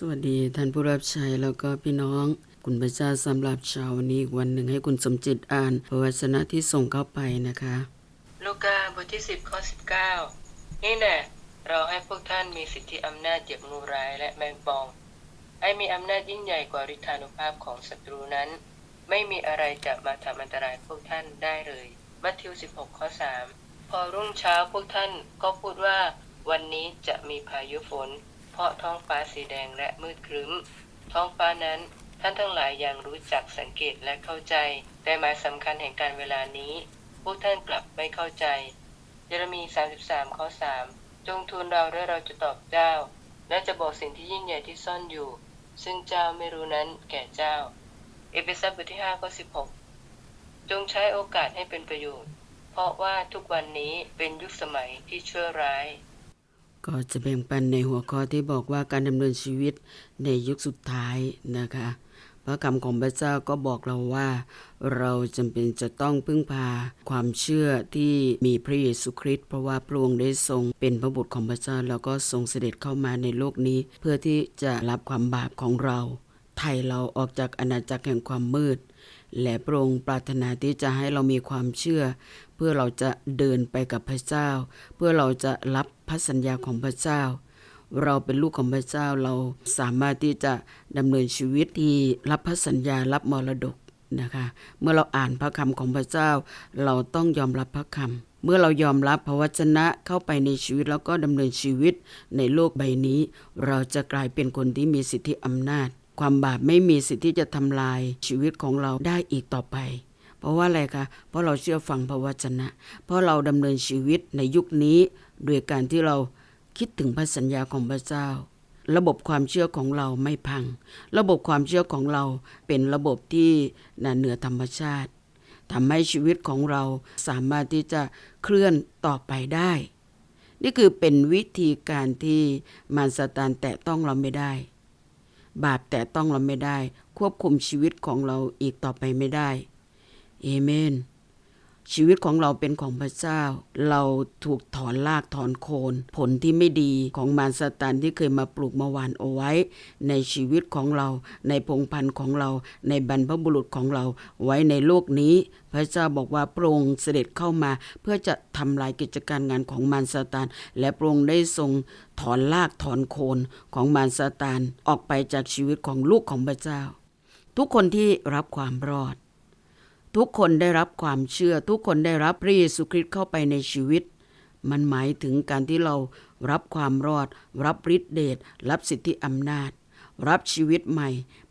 สวัสดีท่านผู้รับใช้แล้วก็พี่น้อง คุณพระเจ้าสำหรับเช้าวันนี้วันหนึ่งให้คุณสมจิตอ่านพระวจนะที่ส่งเข้าไปนะคะ ลูกาบทที่ 10ข้อ19 นี่แน่เราให้พวกท่านมีสิทธิอำนาจเหยียบงูร้ายและแมงปอง ให้มีอำนาจยิ่งใหญ่กว่าฤทธานุภาพของศัตรูนั้น ไม่มีอะไรจะมาทำอันตรายพวกท่านได้เลยมัทธิว 16ข้อ3พอรุ่งเช้าพวกท่านก็พูดว่าวันนี้จะมีพายุฝน เพราะท้องฟ้าสีแดงและมืดครึ้ม ท้องฟ้านั้นท่านทั้งหลายยังรู้จักสังเกตและเข้าใจ แต่หมายสำคัญแห่งการเวลานี้ พวกท่านกลับไม่เข้าใจ เยเรมี 33 ข้อ 3 จงทูลเราและเราจะตอบเจ้า และจะบอกสิ่งที่ยิ่งใหญ่ที่ซ่อนอยู่ ซึ่งเจ้าไม่รู้นั้นแก่เจ้า เอเฟซัสบทที่5ข้อ 16 จงใช้โอกาสให้เป็นประโยชน์ เพราะว่าทุกวันนี้เป็นยุคสมัยที่ชั่วร้าย ก็จะแบ่งปันในหัวข้อที่บอกว่าการดำเนินชีวิตในยุคสุดท้ายนะคะ พระคำของพระเจ้าก็บอกเราว่า เราจำเป็นจะต้องพึ่งพาความเชื่อที่มีพระเยซูคริสต์เพราะว่าพระองค์ได้ทรงเป็นพระบุตรของพระเจ้า แล้วก็ทรงเสด็จเข้ามาในโลกนี้ เพื่อที่จะรับความบาปของเราไถ่เราออกจากอาณาจักรแห่งความมืด และพระองค์ปรารถนาที่จะให้เรามีความเชื่อ เพื่อเราจะเดินไปกับพระเจ้า เพื่อเราจะรับพระสัญญาของพระเจ้า เราเป็นลูกของพระเจ้าเราสามารถที่จะดำเนินชีวิตที่รับพระสัญญารับมรดกนะคะ เมื่อเราอ่านพระคำของพระเจ้า เราต้องยอมรับพระคำเมื่อเรายอมรับพระวจนะเข้าไปในชีวิตแล้วก็ดำเนินชีวิตในโลกใบนี้ เราจะกลายเป็นคนที่มีสิทธิอำนาจ ความบาปไม่มีสิทธิ์ที่จะทำลายชีวิตของเราได้อีกต่อไป เพราะว่าอะไรคะ เพราะเราเชื่อฟังพระวจนะ เพราะเราดำเนินชีวิตในยุคนี้โดยการที่เราคิดถึงพระสัญญาของพระเจ้า ระบบความเชื่อของเราไม่พัง ระบบความเชื่อของเราเป็นระบบที่นเหนือธรรมชาติทำให้ชีวิตของเราสามารถที่จะเคลื่อนต่อไปได้ นี่คือเป็นวิธีการที่มารซาตานแตะต้องเราไม่ได้ บาปแต่ต้องเราไม่ได้ ควบคุมชีวิตของเราอีกต่อไปไม่ได้ เอเมน ชีวิตของเราเป็นของพระเจ้า เราถูกถอนลากถอนโคน ผลที่ไม่ดีของมารซาตานที่เคยมาปลูกมาหวานเอาไว้ ในชีวิตของเรา ในพงพันธุ์ของเรา ในบรรพบุรุษของเราไว้ในโลกนี้ พระเจ้าบอกว่าพระองค์เสด็จเข้ามา เพื่อจะทำลายกิจการงานของมารซาตานและพระองค์ได้ทรงถอนลากถอนโคนของมารซาตานออกไปจากชีวิตของลูกของพระเจ้า ทุกคนที่รับความรอด ทุกคนได้รับความเชื่อ ทุกคนได้รับพระเยซูคริสต์เข้าไปในชีวิต มันหมายถึงการที่เรารับความรอด รับฤทธิเดชรับสิทธิอำนาจ รับชีวิตใหม่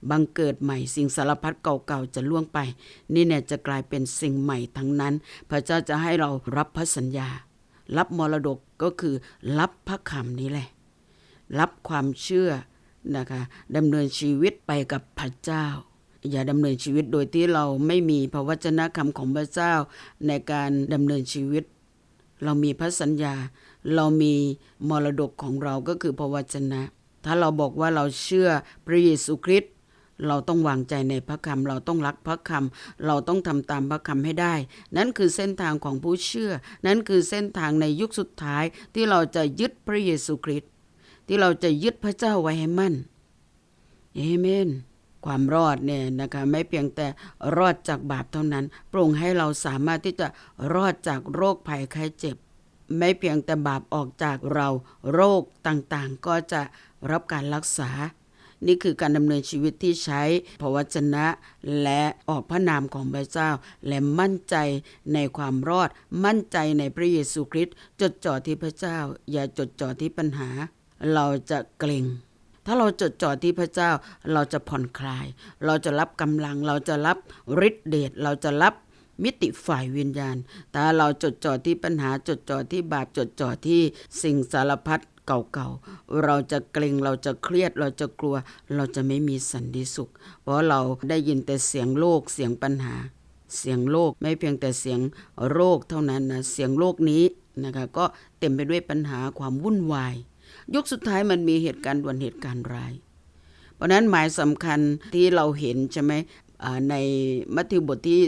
บังเกิดใหม่ สิ่งสารพัดเก่าๆจะล่วงไป นี่เนี่ยจะกลายเป็นสิ่งใหม่ทั้งนั้น พระเจ้าจะให้เรารับพระสัญญา รับมรดกก็คือรับพระคำนี้แหละ รับความเชื่อนะคะดำเนินชีวิตไปกับพระเจ้า อย่าดำเนินชีวิตโดยที่เราไม่มีพระวจนะคำของพระเจ้าในการดำเนินชีวิต เรามีพระสัญญา เรามีมรดกของเราก็คือพระวจนะ ถ้าเราบอกว่าเราเชื่อพระเยซูคริสต์เราต้องวางใจในพระคำเราต้องรักพระคำเราต้องทำตามพระคำให้ได้ นั่นคือเส้นทางของผู้เชื่อ นั่นคือเส้นทางในยุคสุดท้ายที่เราจะยึดพระเยซูคริสต์ที่เราจะยึดพระเจ้าไว้ให้มั่นเอเมน ความรอดเนี่ยนะคะไม่เพียงแต่รอดจากบาปเท่านั้นโปร่งให้เราสามารถที่จะรอดจากโรคภัยไข้เจ็บ ไม่เพียงแต่บาปออกจากเราโรคต่างๆ ก็จะรับการรักษา นี่คือการดำเนินชีวิตที่ใช้พระวจนะและออกพระนามของพระเจ้า และมั่นใจในความรอด มั่นใจในพระเยซูคริสต์จดจ่อที่พระเจ้า อย่าจดจ่อที่ปัญหา เราจะเกรง ถ้าเราจดจ่อที่พระเจ้าเราจะผ่อนคลาย เราจะรับกำลัง เราจะรับฤทธิเดชเราจะรับมิติฝ่ายวิญญาณ แต่เราจดจ่อที่ปัญหาจดจ่อที่บาปจดจ่อที่สิ่งสารพัดเก่าๆ เราจะเกรงเราจะเครียดเราจะกลัว เราจะไม่มีสันติสุข เพราะเราได้ยินแต่เสียงโลกเสียงปัญหา เสียงโลกไม่เพียงแต่เสียงโรคเท่านั้นนะเสียงโลกนี้นะคะก็เต็มไปด้วยปัญหาความวุ่นวาย ยุคสุดท้ายมันมีเหตุการณ์ด่วนเหตุการณ์ร้าย เพราะนั้นหมายสำคัญที่เราเห็นใช่ไหมอ่าในมัทธิวบทที่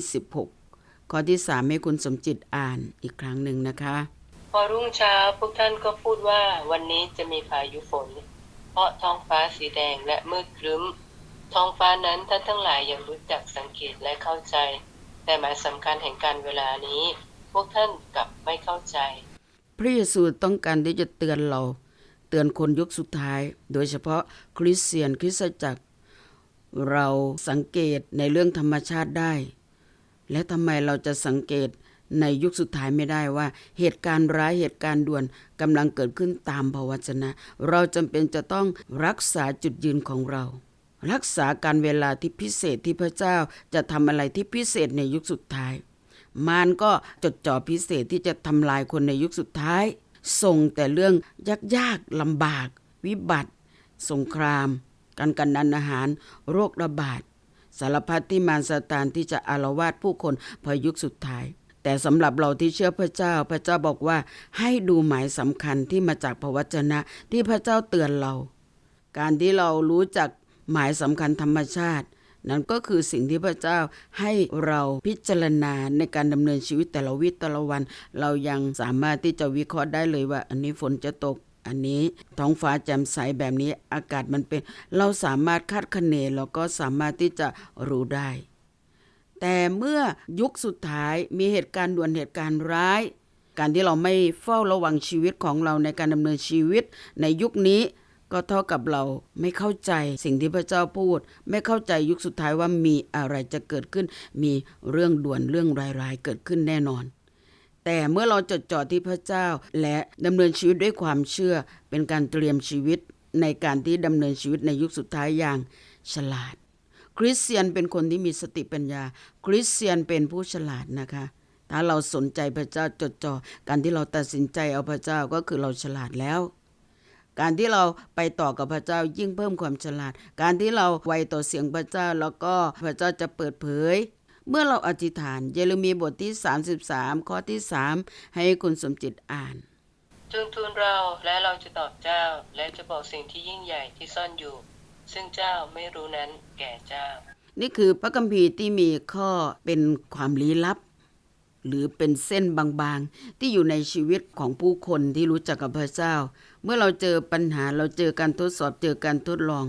16 ข้อที่ 3 ให้คุณสมจิตอ่านอีกครั้งหนึ่งนะคะ พอรุ่งเช้าพวกท่านก็พูดว่าวันนี้จะมีพายุฝน เพราะท้องฟ้าสีแดงและมืดครึ้ม ท้องฟ้านั้นท่านทั้งหลายยังรู้จักสังเกตและเข้าใจ แต่หมายสำคัญแห่งการเวลานี้ พวกท่านกลับไม่เข้าใจ พระเยซูต้องการที่จะเตือนเรา เตือนคนยุคสุดท้าย โดยเฉพาะคริสเตียนคริสตจักร เราสังเกตในเรื่องธรรมชาติได้ และทำไมเราจะสังเกตในยุคสุดท้ายไม่ได้ว่า เหตุการณ์ร้ายเหตุการณ์ด่วนกำลังเกิดขึ้นตามพระวจนะ เราจำเป็นจะต้องรักษาจุดยืนของเรา รักษาการเวลาที่พิเศษที่พระเจ้าจะทำอะไรที่พิเศษในยุคสุดท้าย มารก็จดจ่อพิเศษที่จะทำลายคนในยุคสุดท้าย ส่งแต่เรื่องยากๆลำบาก วิบัติ สงคราม การกันนันอาหาร โรคระบาด สารพัดที่มารซาตานที่จะอารวาสผู้คนพอยุคสุดท้าย แต่สำหรับเราที่เชื่อพระเจ้าพระเจ้าบอกว่าให้ดูหมายสำคัญที่มาจากพระวจนะที่พระเจ้าเตือนเรา การที่เรารู้จักหมายสำคัญธรรมชาติ นั่นก็คือสิ่งที่พระเจ้าให้เราพิจารณาในการดำเนินชีวิตแต่ละวิแต่ละวัน เรายังสามารถที่จะวิเคราะห์ได้เลยว่า อันนี้ฝนจะตกอันนี้ท้องฟ้าแจ่มใสแบบนี้อากาศมันเป็น เราสามารถคาดคะเนเราก็สามารถที่จะรู้ได้ แต่เมื่อยุคสุดท้ายมีเหตุการณ์ด่วนเหตุการณ์ร้าย การที่เราไม่เฝ้าระวังชีวิตของเราในการดำเนินชีวิตในยุคนี้ ก็เท่ากับเราไม่เข้าใจสิ่งที่พระเจ้าพูด ไม่เข้าใจยุคสุดท้ายว่ามีอะไรจะเกิดขึ้น มีเรื่องด่วนเรื่องร้ายๆเกิดขึ้นแน่นอน แต่เมื่อเราจดจ่อที่พระเจ้า และดำเนินชีวิตด้วยความเชื่อ เป็นการเตรียมชีวิตในการที่ดำเนินชีวิตในยุคสุดท้ายอย่างฉลาด คริสเตียนเป็นคนที่มีสติปัญญา คริสเตียนเป็นผู้ฉลาดนะคะถ้าเราสนใจพระเจ้าจดจ่อการที่เราตัดสินใจเอาพระเจ้าก็คือเราฉลาดแล้ว การที่เราไปต่อกับพระเจ้ายิ่งเพิ่มความฉลาด การที่เราไวต่อเสียงพระเจ้าแล้วก็พระเจ้าจะเปิดเผยเมื่อเราอธิษฐานเยเรมีบทที่ 33 ข้อที่ 3 ให้คุณสมจิตอ่าน จงทูลเราและเราจะตอบเจ้า และจะบอกสิ่งที่ยิ่งใหญ่ที่ซ่อนอยู่ ซึ่งเจ้าไม่รู้นั้นแก่เจ้า นี่คือพระคัมภีร์ที่มีข้อเป็นความลี้ลับ หรือเป็นเส้นบางๆ ที่อยู่ในชีวิตของผู้คนที่รู้จักกับพระเจ้าเมื่อเราเจอปัญหาเราเจอการทดสอบเจอการทดลอง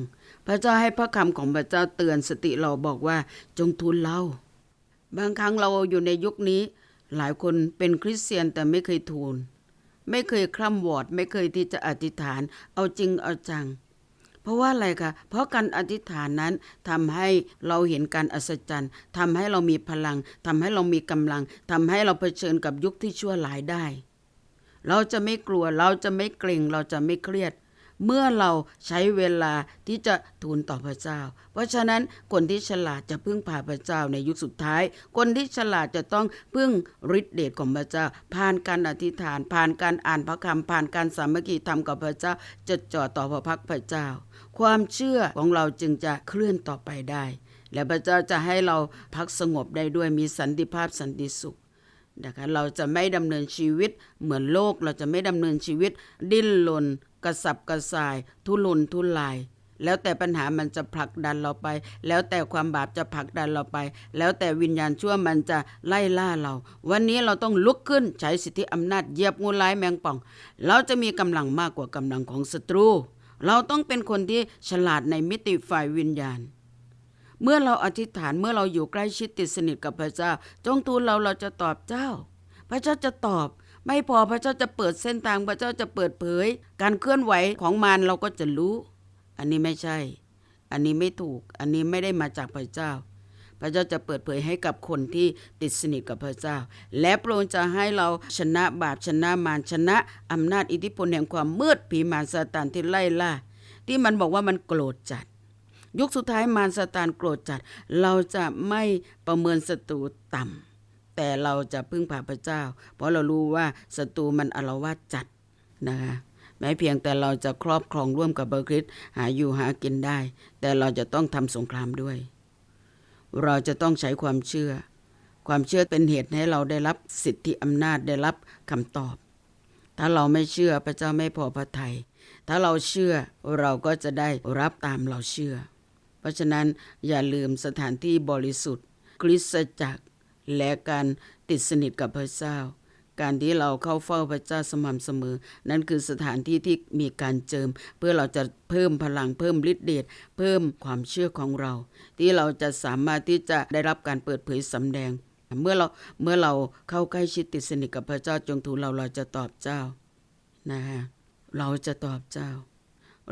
พระเจ้าให้พระคำของพระเจ้าเตือนสติเราบอกว่าจงทูลเรา บางครั้งเราอยู่ในยุคนี้ หลายคนเป็นคริสเตียนแต่ไม่เคยทูล ไม่เคยคร่ำวอด ไม่เคยที่จะอธิษฐาน เอาจริงเอาจัง เพราะว่าอะไรคะเพราะการอธิษฐานนั้นทำให้เราเห็นการอัศจรรย์ทำให้เรามีพลังทำให้เรามีกำลังทำให้เราเผชิญกับยุคที่ชั่วหลายได้ เราจะไม่กลัวเราจะไม่เกรงเราจะไม่เครียด เมื่อเราใช้เวลาที่จะทูลต่อพระเจ้า เพราะฉะนั้นคนที่ฉลาดจะพึ่งพาพระเจ้าในยุคสุดท้าย คนที่ฉลาดจะต้องพึ่งฤทธิเดชของพระเจ้า ผ่านการอธิษฐาน ผ่านการอ่านพระคำผ่านการสามัคคีธรรมกับพระเจ้าจดจ่อต่อพระพักพระเจ้า ความเชื่อของเราจึงจะเคลื่อนต่อไปได้ และพระเจ้าจะให้เราพักสงบได้ด้วยมีสันติภาพสันติสุข นะคะเราจะไม่ดำเนินชีวิตเหมือนโลกเราจะไม่ดำเนินชีวิต ดิ้นรนกระสับกระส่าย ทุรนทุราย แล้วแต่ปัญหามันจะผลักดันเราไป แล้วแต่ความบาปจะผลักดันเราไป แล้วแต่วิญญาณชั่วมันจะไล่ล่าเรา วันนี้เราต้องลุกขึ้นใช้สิทธิอำนาจเหยียบงูร้ายแมงป่อง เราจะมีกำลังมากกว่ากำลังของศัตรู เราต้องเป็นคนที่ฉลาดในมิติฝ่ายวิญญาณ เมื่อเราอธิษฐานเมื่อเราอยู่ใกล้ชิดติดสนิทกับพระเจ้า จงทูลเราเราจะตอบเจ้า พระเจ้าจะตอบ ไม่พอพระเจ้าจะเปิดเส้นทางพระเจ้าจะเปิดเผย การเคลื่อนไหวของมารเราก็จะรู้ อันนี้ไม่ใช่ อันนี้ไม่ถูก อันนี้ไม่ได้มาจากพระเจ้า พระเจ้าจะเปิดเผยให้กับคนที่ติดสนิทกับพระเจ้า และพระองค์จะให้เราชนะบาปชนะมารชนะอำนาจอิทธิพลแห่งความมืดผีมารซาตานที่ไล่ล่าที่มันบอกว่ามันโกรธจัด ยุคสุดท้ายมารซาตานโกรธจัด เราจะไม่ประเมินศัตรูต่ำแต่เราจะพึ่งพาพระเจ้า เพราะเรารู้ว่าศัตรูมันอารวาสจัดนะคะแม้เพียงแต่เราจะครอบครองร่วมกับเบอร์คริสต์หาอยู่หากินได้ แต่เราจะต้องทำสงครามด้วย เราจะต้องใช้ความเชื่อ ความเชื่อเป็นเหตุให้เราได้รับสิทธิอำนาจได้รับคำตอบ ถ้าเราไม่เชื่อพระเจ้าไม่พอพระทยัยถ้าเราเชื่อเราก็จะได้รับตามเราเชื่อ เพราะฉะนั้นอย่าลืมสถานที่บริสุทธิ์คริสตจักร และการติดสนิทกับพระเจ้า การที่เราเข้าเฝ้าพระเจ้าสม่ำเสมอ นั่นคือสถานที่ที่มีการเจิม เพื่อเราจะเพิ่มพลังเพิ่มฤทธิ์เดชเพิ่มความเชื่อของเรา ที่เราจะสามารถที่จะได้รับการเปิดเผยสำแดง เมื่อเราเมื่อเราเข้าใกล้ชิดติดสนิทกับพระเจ้าจงทูลเราเราจะตอบเจ้านะฮะเราจะตอบเจ้า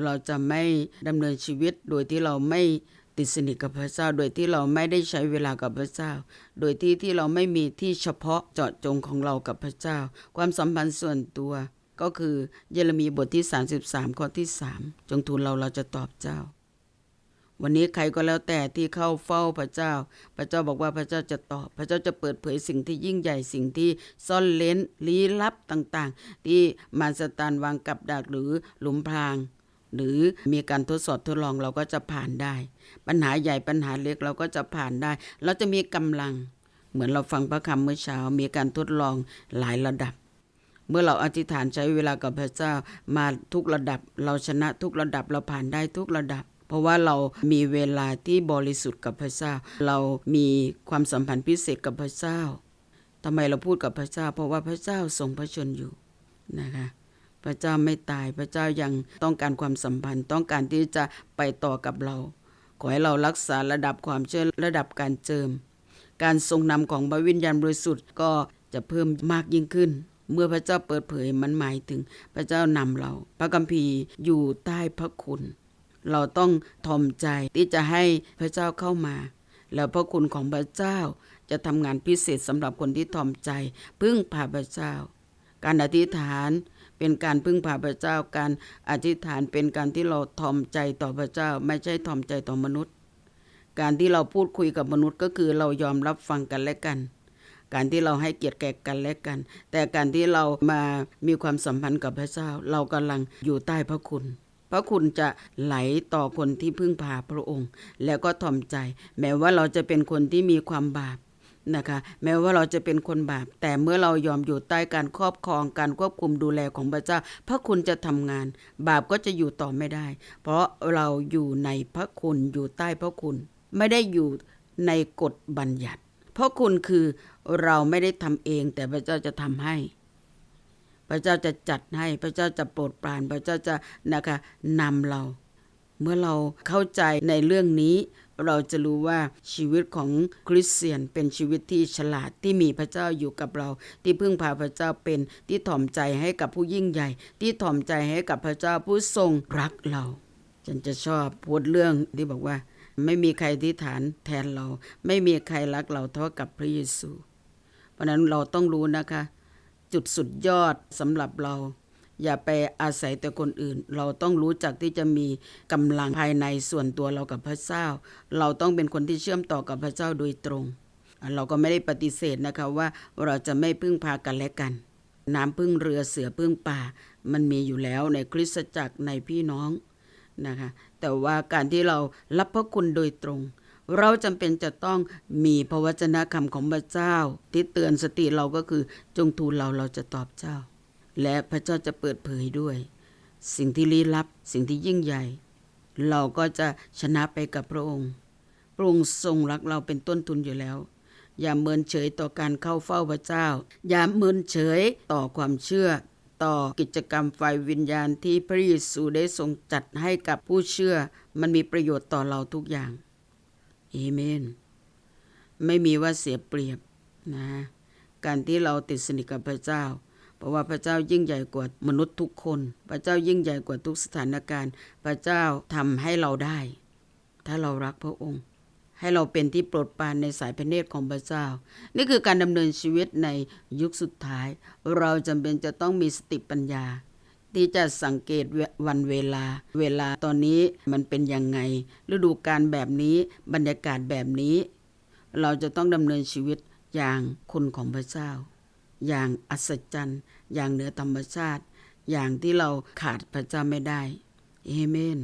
เราจะไม่ดำเนินชีวิตโดยที่เราไม่ติดสนิทกับพระเจ้า โดยที่เราไม่ได้ใช้เวลากับพระเจ้า โดยที่ที่เราไม่มีที่เฉพาะเจาะจงของเรากับพระเจ้า ความสัมพันธ์ส่วนตัวก็คือเยเรมีบทที่ 33 ข้อที่ 3 จงทูลเราเราจะตอบเจ้า วันนี้ใครก็แล้วแต่ที่เข้าเฝ้าพระเจ้า พระเจ้าบอกว่าพระเจ้าจะตอบ พระเจ้าจะเปิดเผยสิ่งที่ยิ่งใหญ่สิ่งที่ซ่อนเล้นลี้ลับต่างๆ ที่มารสตานวางกับดักหรือหลุมพราง หรือมีการทดสอบทดลองเราก็จะผ่านได้ ปัญหาใหญ่ปัญหาเล็กเราก็จะผ่านได้ เราจะมีกำลัง เหมือนเราฟังพระคำเมื่อเช้า มีการทดลองหลายระดับ เมื่อเราอธิษฐานใช้เวลากับพระเจ้ามาทุกระดับ เราชนะทุกระดับเราผ่านได้ทุกระดับ เพราะว่าเรามีเวลาที่บริสุทธิ์กับพระเจ้า เรามีความสัมพันธ์พิเศษกับพระเจ้าทำไมเราพูดกับพระเจ้า เพราะว่าพระเจ้าทรงพระชนอยู่นะคะ พระเจ้าไม่ตายพระเจ้ายังต้องการความสัมพันธ์ ต้องการที่จะไปต่อกับเรา ขอให้เรารักษาระดับความเชื่อระดับการเจิม การทรงนำของพระวิญญาณบริสุทธิ์ก็จะเพิ่มมากยิ่งขึ้น เมื่อพระเจ้าเปิดเผยมันหมายถึงพระเจ้านำเรา พระคัมภีร์อยู่ใต้พระคุณ เราต้องทอมใจที่จะให้พระเจ้าเข้ามา แล้วพระคุณของพระเจ้าจะทำงานพิเศษสำหรับคนที่ทอมใจ พึ่งพาพระเจ้า การอธิษฐาน เป็นการพึ่งพาพระเจ้าการอธิษฐานเป็นการที่เราทอมใจต่อพระเจ้า ไม่ใช่ทอมใจต่อมนุษย์ การที่เราพูดคุยกับมนุษย์ก็คือเรายอมรับฟังกันและกัน การที่เราให้เกียรติแก่กันและกัน แต่การที่เรามามีความสัมพันธ์กับพระเจ้า เรากำลังอยู่ใต้พระคุณพระคุณจะไหลต่อคนที่พึ่งพาพระองค์ แล้วก็ทอมใจ แม้ว่าเราจะเป็นคนที่มีความบาป นะคะแม้ว่าเราจะเป็นคนบาป แต่เมื่อเรายอมอยู่ใต้การครอบครองการควบคุมดูแลของพระเจ้า พระคุณจะทำงาน บาปก็จะอยู่ต่อไม่ได้ เพราะเราอยู่ในพระคุณอยู่ใต้พระคุณ ไม่ได้อยู่ในกฎบัญญัติ เพราะคุณคือเราไม่ได้ทำเอง แต่พระเจ้าจะทำให้ พระเจ้าจะจัดให้พระเจ้าจะโปรดปราน พระเจ้าจะนะคะนำเรา เมื่อเราเข้าใจในเรื่องนี้ เราจะรู้ว่าชีวิตของคริสเตียนเป็นชีวิตที่ฉลาดที่มีพระเจ้าอยู่กับเรา ที่พึ่งพาพระเจ้าเป็นที่ถ่อมใจให้กับผู้ยิ่งใหญ่ ที่ถ่อมใจให้กับพระเจ้าผู้ทรงรักเรา ฉันจะชอบพูดเรื่องที่บอกว่า ไม่มีใครที่ฐานแทนเรา ไม่มีใครรักเราเท่ากับพระเยซู เพราะนั้นเราต้องรู้นะคะ จุดสุดยอดสำหรับเรา อย่าไปอาศัยแต่คนอื่น เราต้องรู้จักที่จะมีกำลังภายในส่วนตัวเรากับพระเจ้า เราต้องเป็นคนที่เชื่อมต่อกับพระเจ้าโดยตรง เราก็ไม่ได้ปฏิเสธนะคะว่าเราจะไม่พึ่งพากันและกัน น้ำพึ่งเรือเสือพึ่งป่า มันมีอยู่แล้วในคริสตจักรในพี่น้องนะคะแต่ว่าการที่เรารับพระคุณโดยตรง เราจำเป็นจะต้องมีพระวจนะคำของพระเจ้า ที่เตือนสติเราก็คือจงทูลเราเราจะตอบเจ้า และพระเจ้าจะเปิดเผยด้วย สิ่งที่ลี้ลับสิ่งที่ยิ่งใหญ่ เราก็จะชนะไปกับพระองค์พระองค์ทรงรักเราเป็นต้นทุนอยู่แล้ว อย่าเมินเฉยต่อการเข้าเฝ้าพระเจ้า อย่าเมินเฉยต่อความเชื่อ ต่อกิจกรรมไฟวิญญาณที่พระเยซูได้ทรงจัดให้กับผู้เชื่อ มันมีประโยชน์ต่อเราทุกอย่างเอเมน ไม่มีว่าเสียเปรียบนะ การที่เราติดสนิทกับพระเจ้า เพราะว่าพระเจ้ายิ่งใหญ่กว่ามนุษย์ทุกคน พระเจ้ายิ่งใหญ่กว่าทุกสถานการณ์ พระเจ้าทำให้เราได้ ถ้าเรารักพระองค์ ให้เราเป็นที่โปรดปรานในสายพระเนตรของพระเจ้า นี่คือการดำเนินชีวิตในยุคสุดท้าย เราจำเป็นจะต้องมีสติปัญญา ที่จะสังเกตวันเวลา เวลาตอนนี้มันเป็นยังไง ฤดูกาลแบบนี้บรรยากาศแบบนี้ เราจะต้องดำเนินชีวิตอย่างคนของพระเจ้า อย่างอัศจรรย์ อย่างเหนือธรรมชาติ อย่างที่เราขาดพระเจ้าไม่ได้เอเมน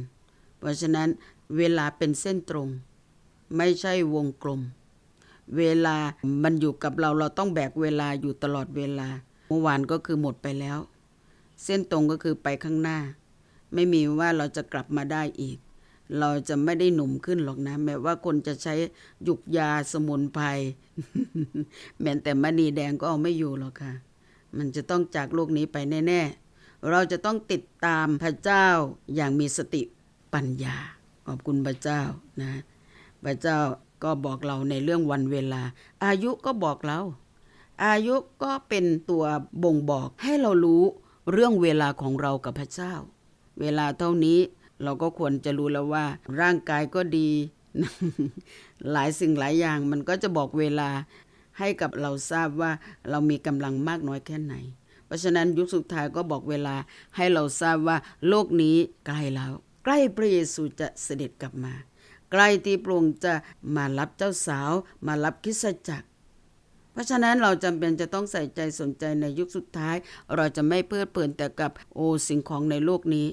เพราะฉะนั้นเวลาเป็นเส้นตรง ไม่ใช่วงกลม เวลามันอยู่กับเราเราต้องแบกเวลาอยู่ตลอดเวลาเมื่อวานก็คือหมดไปแล้ว เส้นตรงก็คือไปข้างหน้า ไม่มีว่าเราจะกลับมาได้อีก เราจะไม่ได้หนุ่มขึ้นหรอกนะ แม้ว่าคนจะใช้หยุกยาสมุนไพรแม้แต่มณีแดงก็เอาไม่อยู่หรอกค่ะ มันจะต้องจากโลกนี้ไปแน่ ๆ เราจะต้องติดตามพระเจ้าอย่างมีสติปัญญา ขอบคุณพระเจ้านะ พระเจ้าก็บอกเราในเรื่องวันเวลา อายุก็บอกเรา อายุก็เป็นตัวบ่งบอกให้เรารู้เรื่องเวลาของเรากับพระเจ้า เวลาเท่านี้ เราก็ควรจะรู้แล้วว่า ร่างกายก็ดี หลายสิ่งหลายอย่างมันก็จะบอกเวลาให้กับเราทราบว่าเรามีกำลังมากน้อยแค่ไหน เพราะฉะนั้นยุคสุดท้ายก็บอกเวลาให้เราทราบว่าโลกนี้ใกล้แล้ว ใกล้พระเยซูจะเสด็จกลับมา ใกล้ที่พระองค์จะมารับเจ้าสาว มารับคริสจักรเพราะฉะนั้นเราจำเป็นจะต้องใส่ใจสนใจในยุคสุดท้าย เราจะไม่เพลิดเพลินแต่กับโอสิ่งของในโลกนี้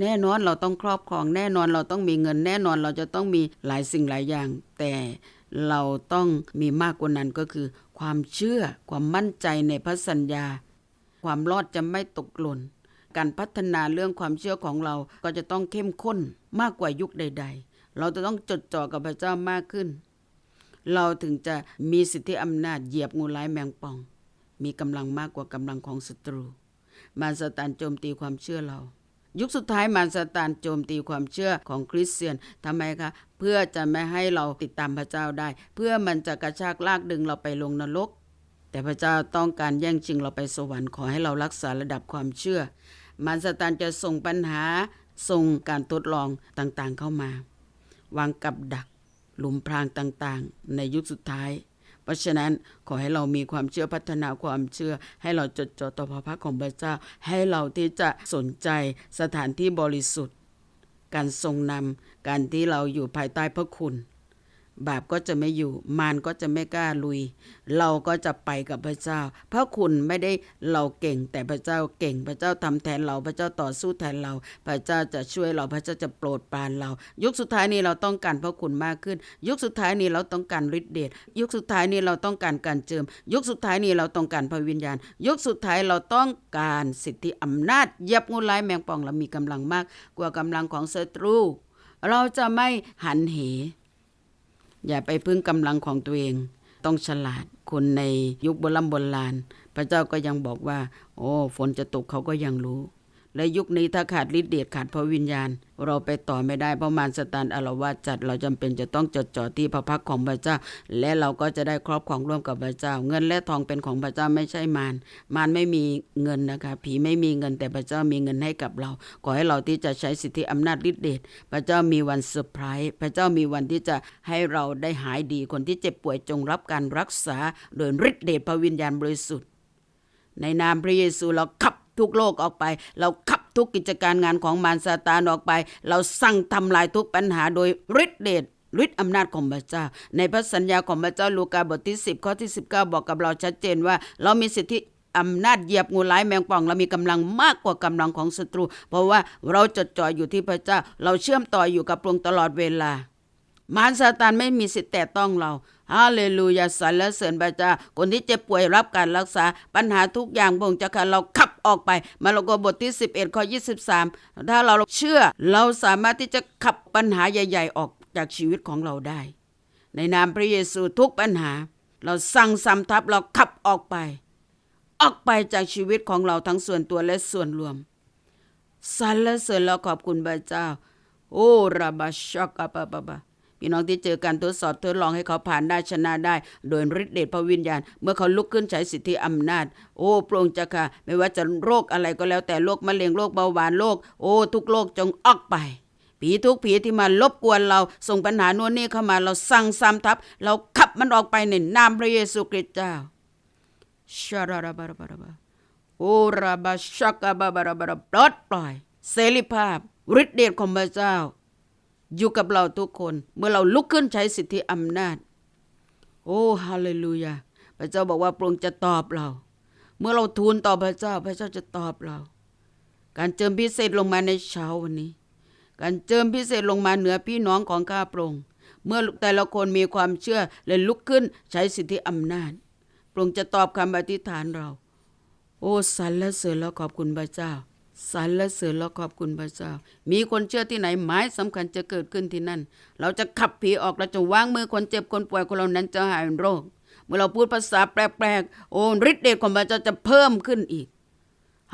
แน่นอนเราต้องครอบครอง แน่นอนเราต้องมีเงิน แน่นอนเราจะต้องมีหลายสิ่งหลายอย่าง แต่เราต้องมีมากกว่านั้นก็คือ ความเชื่อความมั่นใจในพระสัญญา ความรอดจะไม่ตกหล่นการพัฒนาเรื่องความเชื่อของเราก็จะต้องเข้มข้นมากกว่ายุคใด ๆ เราจะต้องจดจ่อกับพระเจ้ามากขึ้น เราถึงจะมีสิทธิอำนาจเหยียบงูร้ายแมงป่อง มีกำลังมากกว่ากำลังของศัตรู มารซาตานโจมตีความเชื่อเรา ยุคสุดท้ายมารซาตานโจมตีความเชื่อของคริสเตียนทำไมคะเพื่อจะไม่ให้เราติดตามพระเจ้าได้ เพื่อมันจะกระชากลากดึงเราไปลงนรก แต่พระเจ้าต้องการแย่งชิงเราไปสวรรค์ขอให้เรารักษาระดับความเชื่อ มารซาตานจะส่งปัญหาส่งการทดลองต่างๆเข้ามา วางกับดัก หลุมพรางต่างๆ ในยุคสุดท้าย เพราะฉะนั้นขอให้เรามีความเชื่อพัฒนาความเชื่อ ให้เราจดจ่อต่อพระพักของพระเจ้า ให้เราที่จะสนใจสถานที่บริสุทธิ์ การทรงนำการที่เราอยู่ภายใต้พระคุณ บาปก็จะไม่อยู่ มารก็จะไม่กล้าลุย เราก็จะไปกับพระเจ้า พระคุณไม่ได้เราเก่งแต่พระเจ้าเก่ง พระเจ้าทำแทนเรา พระเจ้าต่อสู้แทนเรา พระเจ้าจะช่วยเรา พระเจ้าจะโปรดปรานเรา ยุคสุดท้ายนี้เราต้องการพระคุณมากขึ้น ยุคสุดท้ายนี้เราต้องการฤทธิเดช ยุคสุดท้ายนี้เราต้องการการเจิม ยุคสุดท้ายนี้เราต้องการพระวิญญาณ ยุคสุดท้ายเราต้องการสิทธิอำนาจเยับงูร้ายแมงป่องเรามีกำลังมาก กว่ากำลังของศัตรู เราจะไม่หันเห อย่าไปพึ่งกำลังของตัวเอง ต้องฉลาดคนในยุคโบราณโบราณ พระเจ้าก็ยังบอกว่า โอ้ ฝนจะตกเขาก็ยังรู้ และยุคนี้ถ้าขาดฤทธิ์เดชขาดพระวิญญาณ เราไปต่อไม่ได้เพราะมารสตานอารวาสจัดเราจำเป็นจะต้องจดจ่อที่พระพักของพระเจ้า และเราก็จะได้ครอบครองร่วมกับพระเจ้า เงินและทองเป็นของพระเจ้าไม่ใช่มารมารไม่มีเงินนะคะ ผีไม่มีเงินแต่พระเจ้ามีเงินให้กับเรา ขอให้เราที่จะใช้สิทธิอำนาจฤทธิ์เดชพระเจ้ามีวันเซอร์ไพรส์พระเจ้ามีวันที่จะให้เราได้หายดีคนที่เจ็บป่วยจงรับการรักษา โดยฤทธิ์เดชพระวิญญาณบริสุทธิ์ ในนามพระเยซูเราขับ ทุกโลกออกไป เราขับทุกกิจการงานของมารซาตานออกไป เราสั่งทำลายทุกปัญหาโดยฤทธิ์เดชฤทธิ์อำนาจของพระเจ้า ในพระสัญญาของพระเจ้าลูกาบทที่ 10 ข้อที่ 19 บอกกับเราชัดเจนว่า เรามีสิทธิอำนาจเหยียบงูร้ายแมงป่อง เรามีกำลังมากกว่ากำลังของศัตรู เพราะว่าเราจดจ่ออยู่ที่พระเจ้า เราเชื่อมต่ออยู่กับพระองค์ตลอดเวลา มารซาตานไม่มีสิทธิ์แตะต้องเราฮาเลลูยาสรรเสริญพระเจ้าคนที่เจ็บป่วยรับการรักษาปัญหาทุกอย่างพระองค์จะขัดเราขับออกไป มาระโกบทที่ 11ข้อ23 ถ้าเราเชื่อเราสามารถที่จะขับปัญหาใหญ่ ๆ ออกจากชีวิตของเราได้ ในนามพระเยซูทุกปัญหา เราสั่งสำทับเราขับออกไป ออกไปจากชีวิตของเราทั้งส่วนตัวและส่วนรวมสรรเสริญและขอบคุณพระเจ้า โอ้ราบาชอกะปะปะปะ พี่น้องที่เจอการทดสอบทดลองให้เขาผ่านได้ชนะได้ โดยฤทธิเดชพระวิญญาณ เมื่อเขาลุกขึ้นใช้สิทธิอำนาจ โอ้โปร่งจะค่ะ ไม่ว่าจะโรคอะไรก็แล้วแต่โรคมะเร็งโรคเบาหวานโรคโอ้ทุกโรคจงออกไปผีทุกผีที่มาลบกวนเราส่งปัญหาโน่นนี่เข้ามาเราสั่งซ้ำทับ เราขับมันออกไปในนามพระเยซูคริสต์เจ้าชาราราบาราบาราบาโอราบาชักบาบาราบาราปลดปล่อย เสรีภาพฤทธิเดชของพระเจ้า อยู่กับเราทุกคน เมื่อเราลุกขึ้นใช้สิทธิอำนาจ โอ้ฮาเลลูยาพระเจ้าบอกว่าพระองค์จะตอบเรา เมื่อเราทูลต่อพระเจ้า พระเจ้าจะตอบเรา การเจิมพิเศษลงมาในเช้าวันนี้ การเจิมพิเศษลงมาเหนือพี่น้องของข้าพระองค์เมื่อแต่ละคนมีความเชื่อและลุกขึ้นใช้สิทธิอำนาจพระองค์จะตอบคำอธิษฐานเรา โอ้สรรเสริญแล้วขอบคุณพระเจ้า สรรเสริญแล้วขอบคุณพระเจ้า มีคนเชื่อที่ไหนหมายสำคัญจะเกิดขึ้นที่นั่น เราจะขับผีออกเราจะวางมือคนเจ็บคนป่วยคนเหล่านั้นจะหายโรค เมื่อเราพูดภาษาแปลกๆโอ้ฤทธิ์เดชของพระเจ้าจะเพิ่มขึ้นอีก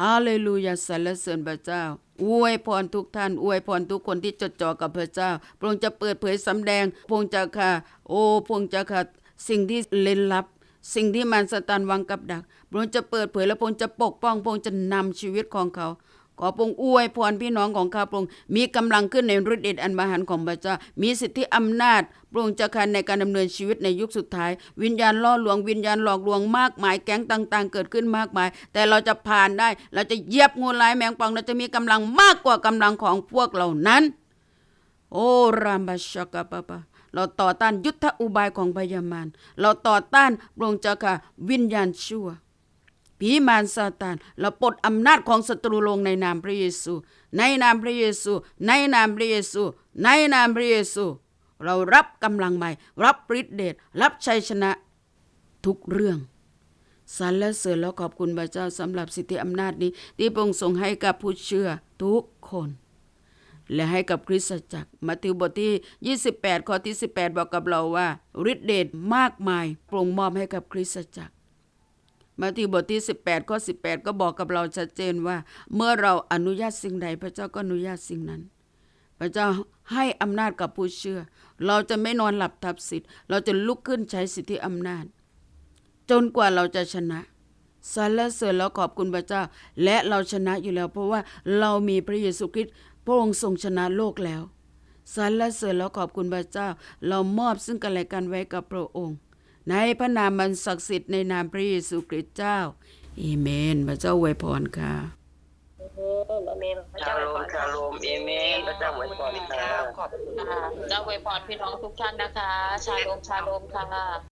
ฮาเลลูยาสรรเสริญพระเจ้า อวยพรทุกท่าน อวยพรทุกคนที่จดจ่อกับพระเจ้า พระองค์จะเปิดเผยสำแดง พระองค์จะค่ะ โอ้ พระองค์จะค่ะ สิ่งที่เล่นลับ สิ่งที่มารสตานวางกับดัก พระองค์จะเปิดเผยและพระองค์จะปกป้อง พระองค์จะนำชีวิตของเขา ขอพระองค์อวยพรพี่น้องของข้าพระองค์มีกำลังขึ้นในฤทธิ์เดชอันมหันต์ของพระเจ้า มีสิทธิอำนาจพระองค์จะคันในการดำเนินชีวิตในยุคสุดท้าย วิญญาณล่อลวงวิญญาณหลอกลวงมากมายแก๊งต่าง ๆ เกิดขึ้นมากมาย แต่เราจะผ่านได้ เราจะเยียบงูลายแมงป่องเราจะมีกำลังมากกว่ากำลังของพวกเหล่านั้น โอ้รามบาชกะปะปะเราต่อต้านยุทธอุบายของพยามารเราต่อต้านพระองค์เจ้าค่ะวิญญาณชั่ว ผีมารซาตานเราปลดอำนาจของศัตรูลงในนามพระเยซู ในนามพระเยซู ในนามพระเยซู ในนามพระเยซู เรารับกำลังใหม่ รับฤทธิเดชรับชัยชนะ ทุกเรื่องสรรเสริญแล้วขอบคุณพระเจ้าสำหรับสิทธิอำนาจนี้ ที่พระองค์ทรงให้กับผู้เชื่อทุกคน และให้กับคริสตจักรมัทธิวบทที่ 28 ข้อที่ 18 บอกกับเราว่าฤทธิเดชมากมายโปร่งมอบให้กับคริสตจักร มัทธิวบทที่ 18ข้อ18 ก็บอกกับเราชัดเจนว่า เมื่อเราอนุญาตสิ่งใด พระเจ้าก็อนุญาตสิ่งนั้น พระเจ้าให้อำนาจกับผู้เชื่อ เราจะไม่นอนหลับทับสิทธิ์ เราจะลุกขึ้นใช้สิทธิอำนาจ จนกว่าเราจะชนะสรรเสริญแล้วขอบคุณพระเจ้า และเราชนะอยู่แล้ว เพราะว่าเรามีพระเยซูคริสต์พระองค์ทรงชนะโลกแล้วสรรเสริญแล้วขอบคุณพระเจ้า เรามอบซึ่งกันและกันไว้กับพระองค์ ในพระนามมันศักดิ์สิทธิ์ในนามพระเยซูคริสต์เจ้าเอเมนพระเจ้าอวยพรค่ะเออเมนพระชาเจ้าโลอวยมพรชาโลมเอเมนพระเจ้าอวยพรค่ะขอบคุณค่ะเจ้าอวยพรพี่น้องทุกท่านนะคะ ชาโลมชาโลมค่ะ